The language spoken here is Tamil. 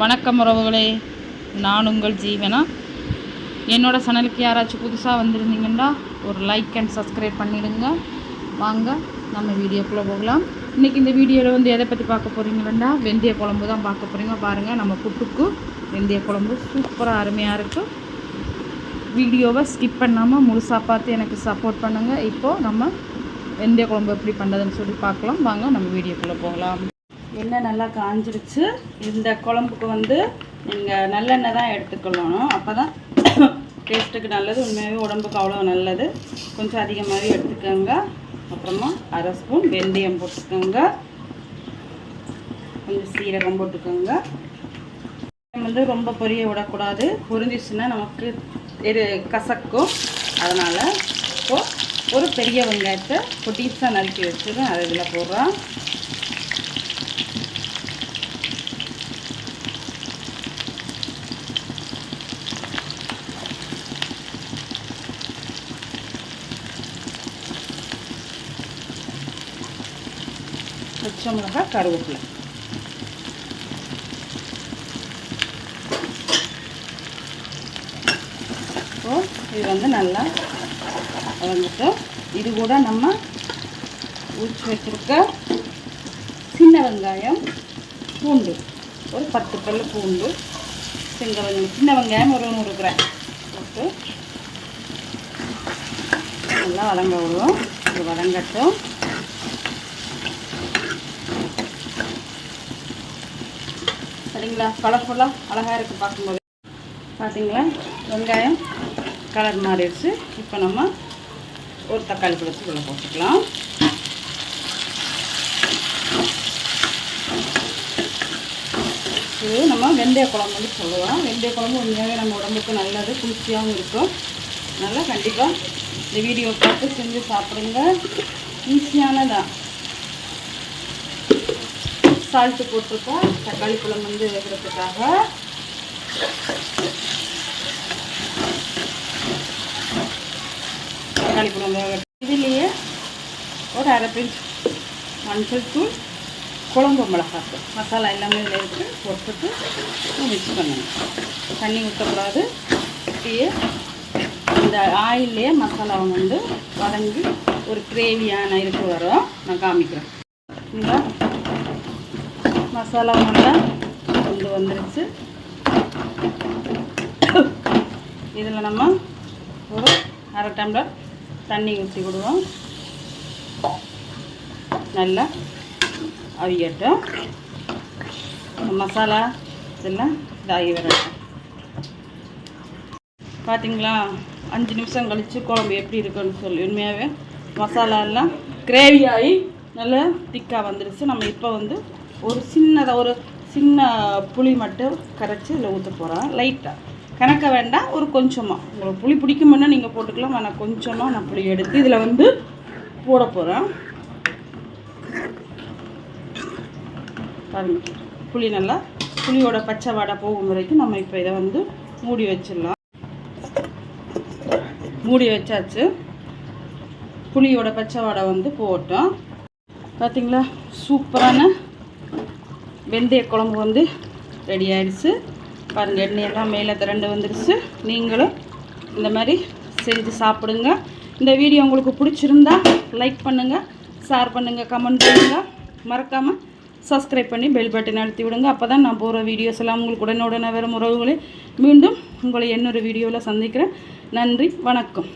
வணக்கம் உறவுகளே. நான் உங்கள் ஜீவனா? என்னோடய சேனலுக்கு யாராச்சும் புதுசாக வந்திருந்தீங்கன்னா ஒரு லைக் அண்ட் சப்ஸ்கிரைப் பண்ணிவிடுங்க வாங்க நம்ம வீடியோக்குள்ளே போகலாம். இன்றைக்கி இந்த வீடியோவில் வந்து எதை பற்றி பார்க்க போகிறீங்களா வெந்தய குழம்பு தான் பார்க்க போகிறீங்க பாருங்கள் நம்ம புட்டுக்கு வெந்தய குழம்பு சூப்பராக அருமையாக இருக்குது வீடியோவை ஸ்கிப் பண்ணாமல் முழுசாக பார்த்து எனக்கு சப்போர்ட் பண்ணுங்கள் இப்போது நம்ம வெந்தய குழம்பு எப்படி பண்ணுறதுன்னு சொல்லி பார்க்கலாம். வாங்க நம்ம வீடியோக்குள்ளே போகலாம். எண்ணெய் நல்லா காஞ்சிருச்சு. இந்த குழம்புக்கு வந்து நீங்கள் நல்லெண்ணெய் தான் எடுத்துக்கொள்ளணும். அப்போ தான் டேஸ்ட்டுக்கு நல்லது உண்மையாகவே உடம்புக்கு அவ்வளோ நல்லது. கொஞ்சம் அதிகமாகவே எடுத்துக்கோங்க. அப்புறமா அரை ஸ்பூன் வெந்தயம் போட்டுக்கோங்க. கொஞ்சம் சீரகம் போட்டுக்கோங்க. வந்து ரொம்ப பொரிய விடக்கூடாது. பொரிஞ்சிச்சுன்னா நமக்கு எரு கசக்கும். அதனால் இப்போது ஒரு பெரிய வெங்காயத்தை பொட்டீஸாக நறுக்கி வச்சுருவேன் அதை இதில் போடுறோம் பச்சை மிளகா கருவேப்பிலை. இப்போ இது வந்து நல்லா வளர்ந்துட்டோம் இது கூட நம்ம ஊற்றி வச்சுருக்க சின்ன வெங்காயம் பூண்டு. ஒரு பத்து பல் பூண்டு. சின்ன வெங்காயம் சின்ன வெங்காயம் ஒரு நூறு கிராம் போட்டு நல்லா வளங்க விடுவோம். இது வளங்கட்டும் சரிங்களா? கலர்ஃபுல்லாக அழகாக இருக்குது பார்க்கும்போது. பார்த்தீங்களா வெங்காயம் கலர் மாறிடுச்சு. இப்போ நம்ம ஒரு தக்காளி பழத்து போட்டுக்கலாம். இது நம்ம வெந்தய குழம்புன்னு சொல்லுவோம் வெந்தய குழம்பு உண்மையாகவே நம்ம உடம்புக்கு நல்லது குளிர்ச்சியாகவும் இருக்கும். நல்லா கண்டிப்பாக இந்த வீடியோ பார்த்து செஞ்சு சாப்பிடுங்க. ஈஸியானதான் சால்ட்டு போட்டிருக்கோம். தக்காளி குழம்பு வந்து வைக்கிறதுக்காக. தக்காளி குழம்பு வேக இதுலேயே ஒரு அரை பிஞ்ச் மஞ்சள் தூள் குழம்பு மிளகாத்தூள் மசாலா எல்லாமே இதில் எடுத்து போட்டுட்டு மிக்ஸ் பண்ணணும். தண்ணி ஊற்றக்கூடாது இப்படியே இந்த ஆயிலே மசாலாவை வந்து வதங்கி ஒரு கிரேவியான இருக்கு வரும். நான் காமிக்கிறேன். இந்த. மசாலா நல்லா கொண்டு வந்துருச்சு. இதில் நம்ம ஒரு அரை டம்ளர் தண்ணி ஊற்றி விடுவோம். நல்லா அவியட்டும். மசாலா இதெல்லாம் இதாகி வரட்டும். பார்த்தீங்களா? அஞ்சு நிமிஷம் கழித்து குழம்பு எப்படி இருக்குன்னு சொல்லி உண்மையாகவே மசாலாலாம் கிரேவி ஆகி நல்லா திக்காக வந்துருச்சு. நம்ம இப்போ வந்து ஒரு சின்னதாக ஒரு சின்ன புளி மட்டும் கரைச்சி இதில் ஊற்ற போகிறேன் லைட்டாக கணக்க வேண்டாம் ஒரு கொஞ்சமாக உங்களுக்கு புளி பிடிக்குமுன்னா நீங்கள் போட்டுக்கலாம் ஆனால் கொஞ்சமாக நான் புளி எடுத்து இதில் வந்து போட போகிறேன் பாருங்க புளி நல்லா புளியோட பச்சை வாடை போகும் வரைக்கும் நம்ம இப்போ இதை வந்து மூடி வச்சிடலாம். மூடி வச்சாச்சு. புளியோட பச்சை வாடை வந்து போட்டோம். பார்த்தீங்களா சூப்பரான வெந்தய குழம்பு வந்து ரெடி ஆயிடுச்சு. பாருங்கள் எண்ணெயெல்லாம் மேலே திரண்டு வந்துடுச்சு நீங்களும் இந்த மாதிரி செஞ்சு சாப்பிடுங்க. இந்த வீடியோ உங்களுக்கு பிடிச்சிருந்தா லைக் பண்ணுங்கள் ஷேர் பண்ணுங்கள் கமெண்ட் பண்ணுங்கள் மறக்காமல் சப்ஸ்கிரைப் பண்ணி பெல் பட்டன் அழுத்தி விடுங்க. அப்போ தான் நான் போகிற வீடியோஸ் எல்லாம் உங்களுக்கு உடனுடனே வரும் உறவுகளை. மீண்டும் உங்களை இன்னொரு வீடியோவில் சந்திக்கிறேன். நன்றி வணக்கம்.